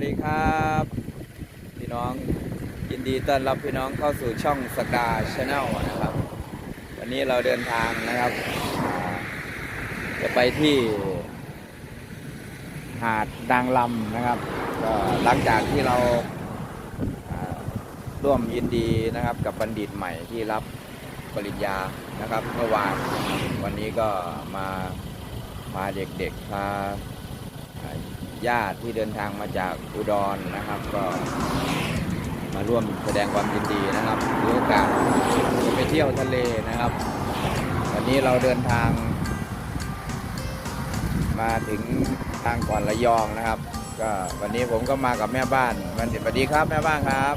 วัสดีครับ พี่น้องยินดีต้อนรับพี่น้องเข้าสู่ช่องสกาชาแนลนะครับ วันนี้เราเดินทางนะครับ จะไปที่ หาดนางลำนะครับก็หลังจากที่เราอ่าร่วมยินดีนะครับ กับบัณฑิตใหม่ที่รับปริญญานะครับเมื่อวานวันนี้ก็มาพาเด็กๆพา ญาติที่เดินทางมาจากอุดรนะครับ ก็มาร่วมแสดงความยินดีนะครับถือโอกาสจะไปเที่ยวทะเลนะครับ วันนี้เราเดินทาง มาถึงทางก่อนระยองนะครับ ก็วันนี้ผมก็มากับแม่บ้านวันสวัสดีครับแม่บ้านครับ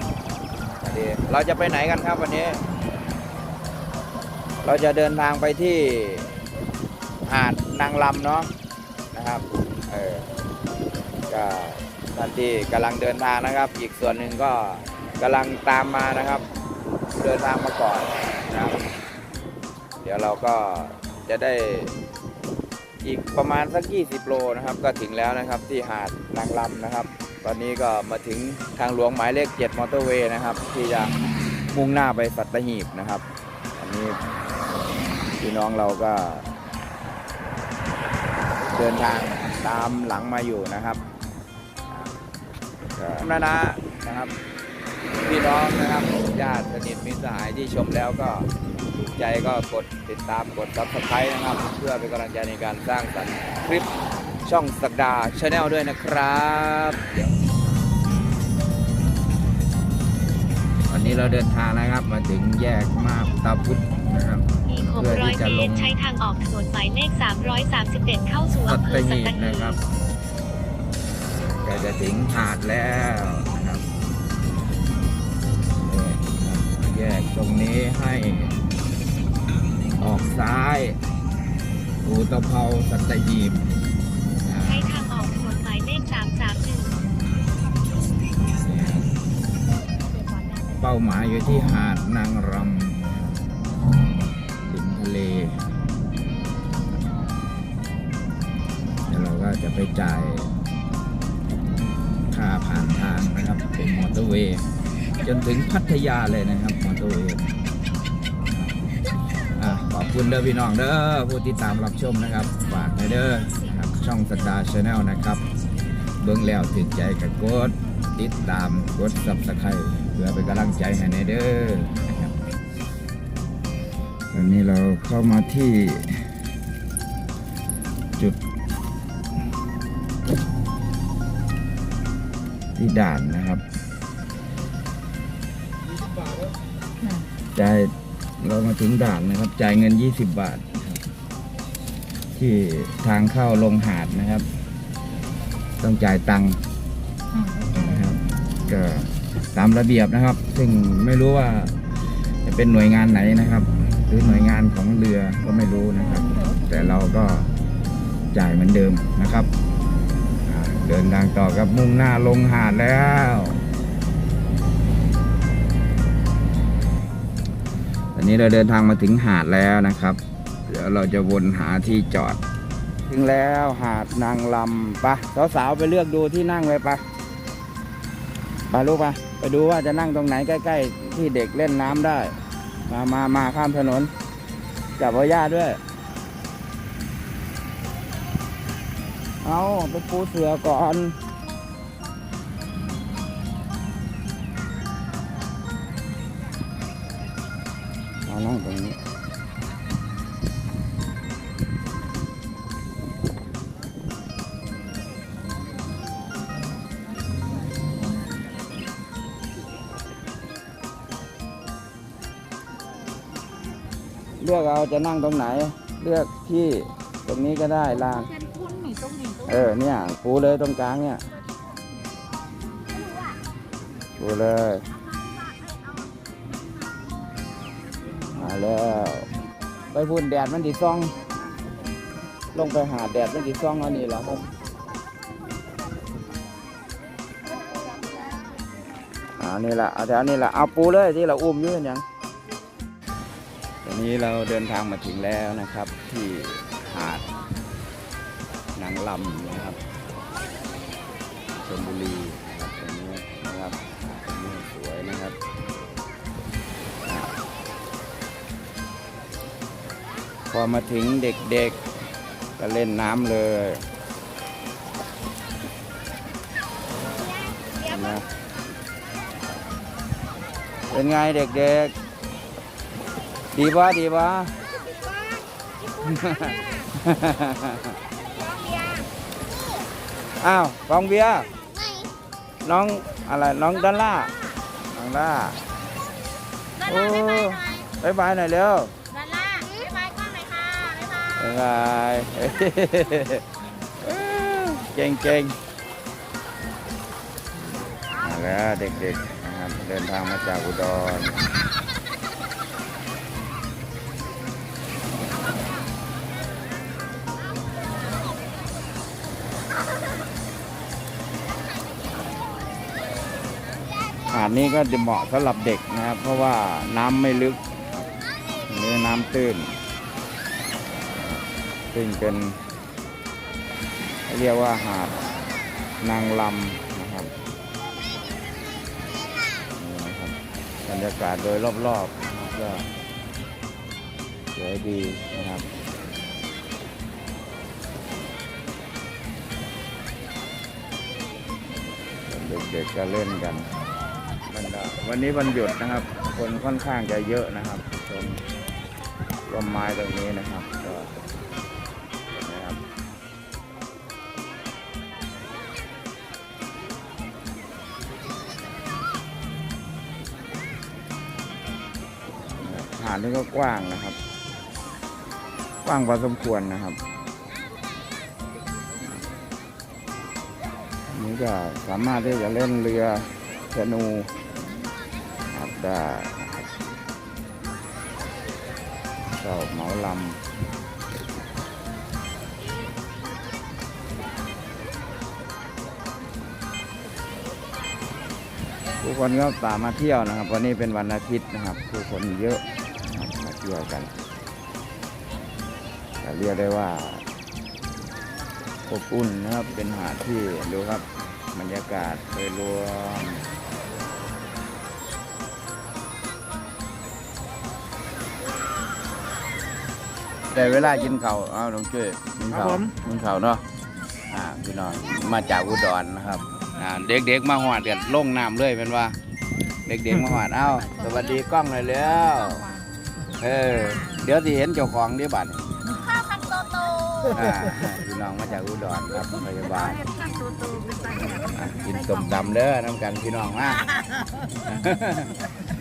สวัสดีเราจะไปไหนกันครับวันนี้ เราจะเดินทางไปที่หาดนางลำเนาะนะครับ เออ ก็ท่านที่กำลังเดินทางนะครับ อีกส่วนหนึ่งก็กำลังตามมานะครับ เดินทางมาก่อนนะครับ เดี๋ยวเราก็จะได้อีกประมาณสัก 20 โลนะครับ ก็ถึงแล้วนะครับที่หาดนางลำนะครับ ตอนนี้ก็มาถึงทางหลวงหมายเลข 7 มอเตอร์เวย์นะครับ ที่จะมุ่งหน้าไปสัตหีบนะครับ อันนี้พี่น้องเราก็ เดินทางตามหลังมาอยู่นะครับ นะนะนะครับ พี่น้องนะครับญาติสนิทมิตรสหายที่ชมแล้วก็ถูกใจก็กดติดตามกด subscribe นะครับ เพื่อเป็นกำลังใจในการสร้างสรรค์คลิปช่องสักดาชาแนลด้วยนะครับเดี๋ยววันนี้เราเดินทางนะครับ มาถึงแยกมาบตาพุธนะครับ อีกเพื่อที่600จะเมลตงรใช้ทางออกถนนหมายเลข 337เข้าสู่สัอำเภตอสัหีตบหีนะครับบ ก็จะถึงหาดแล้วนะครับแยกตรงนี้ให้ออกซ้าย อูตะเภาสัตหีบใช้ทางออกถนนหมายเลข331เนี่ยเป้าหมายอยู่ที่หาดนางรำริมทะเลเดี๋ยวเราก็จะไปจ่าย เป็นมอเตอร์เวย์จนถึงพัทยาเลยนะครับมอเตอร์เวย์ขอบคุณเด้อพี่น้องเด้อผู้ติดตามรับชมนะครับฝากให้เด้อครับช่องสตาร์ชาแนลนะครับ เบิ้องแล้วถึงใจกับกดติดตามกดซับสไครต์เพื่อเป็นกำลังใจให้ในเด้อนะครับวันนี้เราเข้ามาที่จุด ที่ด่านนะครับ จ่ายเรามาถึงด่านนะครับ จ่ายเงิน 20 บาท ที่ทางเข้าลงหาดนะครับ ต้องจ่ายตังค์นะครับก็ตามระเบียบนะครับ ซึ่งไม่รู้ว่าจะเป็นหน่วยงานไหนนะครับ หรือหน่วยงานของเรือก็ไม่รู้นะครับ แต่เราก็จ่ายเหมือนเดิมนะครับ เดินทางต่อกับมุ่งหน้าลงหาดแล้ว อนนี้เราเดินทางมาถึงหาดแล้วนะครับ เดี๋ยวเราจะวนหาที่จอด ถึงแล้วหาดนางลำปะสาวๆไปเลือกดูที่นั่งเลยปะไปลูกปะไปดูว่าจะนั่งตรงไหนใกล้ ๆ ที่เด็กเล่นน้ำได้ มามามาข้ามถนนจับพ่อย่าด้วย เอาไปปูเสือก่อน เอานั่งตรงนี้เลือกเอาจะนั่งตรงไหน เลือกที่ตรงนี้ก็ได้ลานเออเนี่ยปูเลยตรงกลางเนี่ยปูเลย มาแล้วไปพุ่นแดดมันดีซ่อง ลงไปหาแดดมันดีซ่องอันนี้แหละครับอันนี้แหละเอาแถวนี้แหละเอาปูเลยที่เราอุ้มยื่นยังตอนนี้เราเดินทางมาถึงแล้วนะครับ ที่หาดนางลำนะครับชลบุรีนะครับตรงนี้นะครับตรงนี้สวยนะครับ พอมาถึงเด็กๆ ก็เล่นน้ำเลยเห็นไหมเป็นไงเด็กๆ ดีปะดีปะอ้าวกองเบียร์น้องอะไรน้องดอลล่าน้องด้าดอลลาร์บ๊ายบายหน่อยบายบายหน่อยเร็ว บ๊ายเก่งเก่งมาแล้วเด็กๆนะครับเดินทางมาจากอุดรหาดนี้ก็จะเหมาะสำหรับเด็กนะครับ เพราะว่าน้ำไม่ลึกครับนี่น้ำตื้น ซึ่งเป็นเรียกว่าหาดนางลำนะครับนี่นะครับบรรยากาศโดยรอบๆนะครับก็สวยดีนะครับเด็กๆก็เล่นกันวันนี้วันหยุดนะครับ คนค่อนข้างจะเยอะนะครับตรงร่มไม้ตรงนี้นะครับาดนี่ก็กว้างนะครับ กว้างพอสมควรนะครับนนี้ก็สามารถที่จะเล่นเรือแคนูครับได้นะครับเจ้าเหมาลำผู้คนก็ตามมาเที่ยวนะครับ วันนี้เป็นวันอาทิตย์นะครับ ผู้คนเยอะ เที่ยวกันแต่เรียกได้ว่าอบอุ่นนะครับเป็นหาดที่ดูครับบรรยากาศโดยรวมแต่เวลากินเข้าเอาน้องช่วยกินเข้ากินเข้าเนาะอ่าพี่น้องมาจากอุดรนะครับอ่าเด็กๆมาหอดกันลงน้ำเลยเป็นว่า เด็กๆมาหอดเอ้าสวัสดีกล้องหน่อยแล้ว เออ เดี๋ยวที่เห็นเจ้าของเดี๋ยวบัดนี้ข้าวคันโตโตอ่าพี่น้องมาจากอุดรครับพยาบาลคันโตโตเป็นไปอะกินต้มตำเด้อน้ำกันพี่น้องมา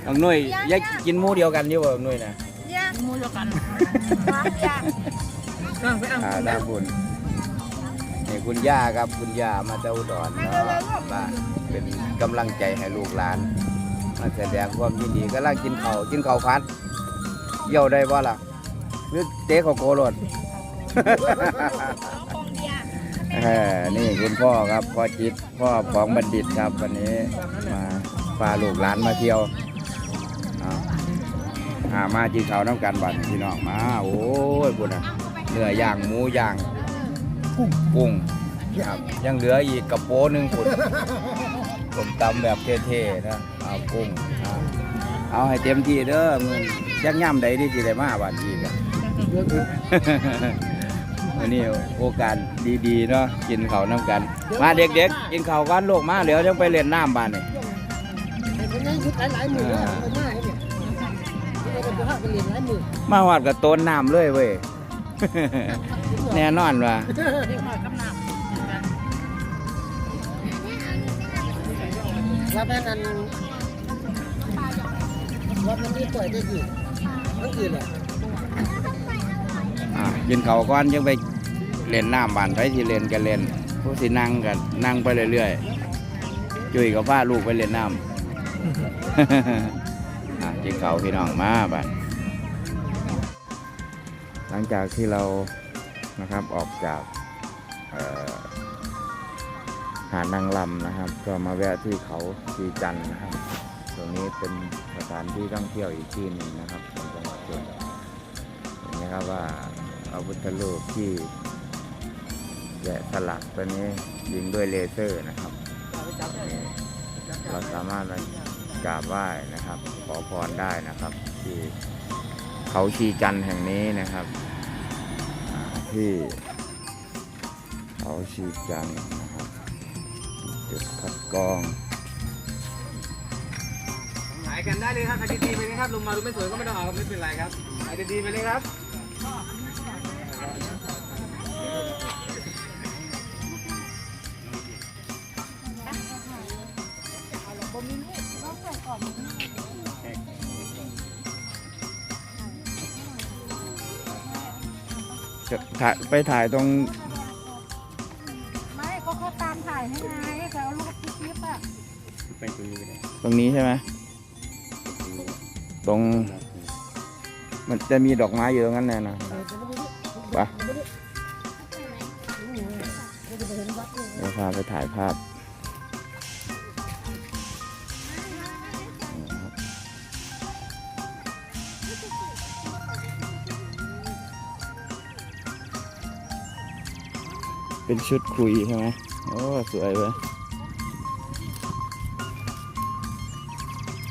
น้องหนุ่ยอยากกินหมูเดียวกันอยู่บ่น้องหนุ่ยนะเนี่ยมูเดียวกันว้าวเนี่ยอ่าได้บุญนี่คุณย่าครับคุณย่ามาจากอุดรเนาะมาเป็นกำลังใจให้ลูกหลานมาแสดงความยินดีก็ล่งกินข้าวกินข้าวพัด เยี่ยวได้บ่ล่ะหรือเต๊ข้าวโกโลดเออนี่คุณพ่อครับพ่อจิตพ่อของบัณฑิตครับวันนี้มาพาลูกหลานมาเที่ยวเอาหามาจีเขาน้ำกันบัดพี่น้องมาโอ้ยบุญอะเนื้อย่างหมูย่างกุ้งครับยังเหลืออีกกระโปงหนึ่งคุณผมตำแบบเท่ๆนะเอากุ้ง เอาเอาให้เต็มที่เด้อมึงยักย่ำใดที่สิได้มาบัดนี้กันวันนี้โอกาสดีๆเนาะกินข้าวน้ำกัน มาเด็กๆกินข้าวกันลูกมาเดี๋ยวจะไปเล่นน้ำบ้านนี่คนนั้นคือหลายๆหมื่นแล้วคนหน้าเนี่ยที่เราจะพาไปเรียนหลายหมื่นมาหอดกับโตนน้ำเลยเว้ย แน่นอนว่ะเด็กหน่อยกำลังรับนั้น นั้นรับนั้นนี่ปล่อยได้กี่ทั้งคืนเลยอะกินข้าวก่อนยังไปเล่นน้ำบ้านไปที่เล่นกันเล่นผู้สินั่งกันนั่งไปเรื่อยๆจุ้ยกับพาลูกไปเล่นน้ำ อะกินข้าวพี่น้องมาบ้านหลังจากที่เรานะครับออกจากเอ่อหาดนางลำนะครับ ก็มาแวะที่เขาชีจันทร์นะครับ ตรงนี้เป็นสถานที่ท่องเที่ยวอีกที่หนึ่งนะครับของจังหวัดชลเห็นไหมครับว่าอาวุธรูปที่แกะสลักตัวนี้ยิงด้วยเลเซอร์นะครับเราสามารถมากราบไหว้นะครับ ขอพรได้นะครับ ที่เขาชีจันแห่งนี้นะครับที่เขาชีจันนะครับจุดคัดกรอง กันได้เลยครับถ่ายดีๆไปเลยครับลงมาดูไม่สวยก็ไม่ต้องเอาไม่เป็นไรครับถ่ายดีๆไปเลยครับจะถ่ายไปถ่ายตรงไม่ก็เขาตามถ่ายให้ไงแต่เอารูปคลิปอะ ไปตรงนี้ไปเลยตรงนี้ใช่ไหม ตรง มันจะมีดอกไม้อยู่ตรงนั้นแน่นะไปเดี๋ยวพาไปถ่ายภาพเป็นชุดคุยใช่ไหมโอ้ สวยเว้ย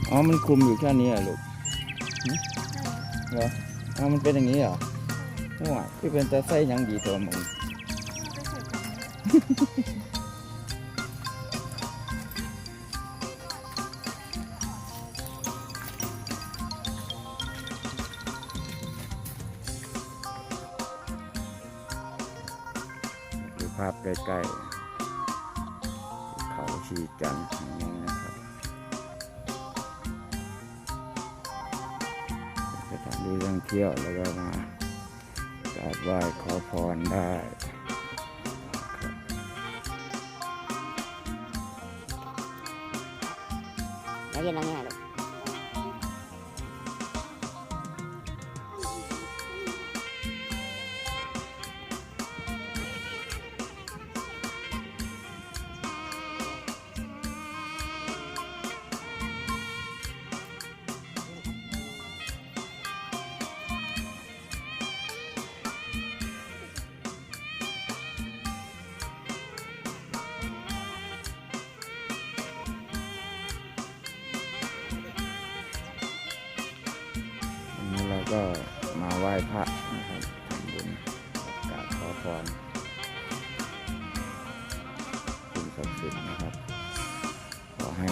อ๋อ มันคลุมอยู่แค่นี้อะลูก เหรออ๋อมันเป็นอย่างนี้เหรอไม่ไหวที่เป็นแต่ไส้หยังดีตัวมึงดูภาพใกล้ๆ เขาชีจันทร์ ที่ท่องเที่ยวแล้วก็มากราบไหว้ขอพรได้แล้วยืนตรงนี้หน่อย เราก็มาไหว้พระนะครับทำบุญกราบขอพรสิ่งศักดิ์สิทธิ์นะครับ ขอให้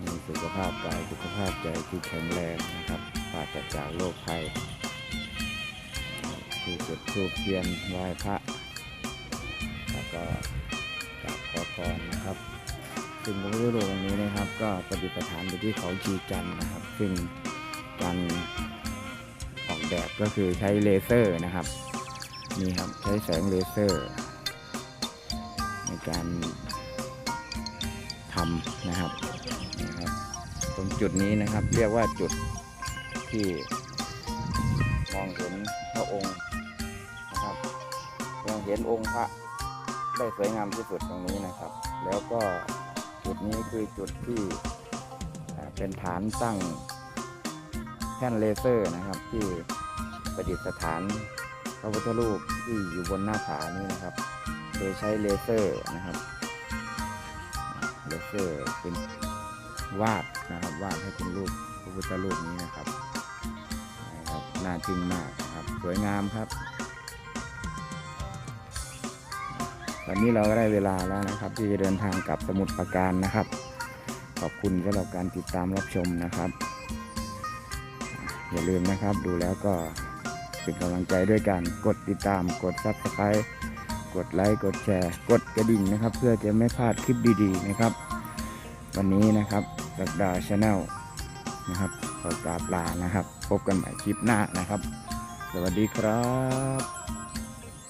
มีสุขภาพกายสุขภาพใจที่แข็งแรงนะครับปราศจากโรคภัยที่จุดธูปเทียนไหว้พระ แล้วก็กราบขอพรนะครับซึ่งพระพุทธรูปองค์นี้นะครับ ก็ประดิษฐานอยู่ที่เขาชีจันนะครับซึ่ง การออกแบบก็คือใช้เลเซอร์นะครับ นี่ครับใช้แสงเลเซอร์ ในการทำนะครับนะครับ ตรงจุดนี้นะครับ เรียกว่าจุดที่มองเห็นพระองค์นะครับมองเห็นองค์พระได้สวยงามที่สุดตรงนี้นะครับ แล้วก็จุดนี้คือจุดที่เป็นฐานตั้ง ท่นเลเซอร์นะครับ ที่ประดิษฐานพระพุทธรูปที่อยู่บนหน้าผานี้นะครับ โดยใช้เลเซอร์นะครับเลเซอร์เป็นวาดนะครับวาดให้เป็นรูปพระพุทธรูปนี้นะครับนะครับน่าทึ่งมากนะครับสวยงามครับตอนนี้เราก็ได้เวลาแล้วนะครับ ที่จะเดินทางกลับสมุทรปราการนะครับ ขอบคุณสำหรับการติดตามรับชมนะครับ อย่าลืมนะครับ ดูแล้วก็เป็นกำลังใจด้วยกันกดติดตาม กด subscribe กดไลค์ กดแชร์ กดกระดิ่งนะครับ เพื่อจะไม่พลาดคลิปดีๆนะครับ วันนี้นะครับสักดาชาแนลนะครับขอกราบลานะครับ พบกันใหม่คลิปหน้านะครับ สวัสดีครับ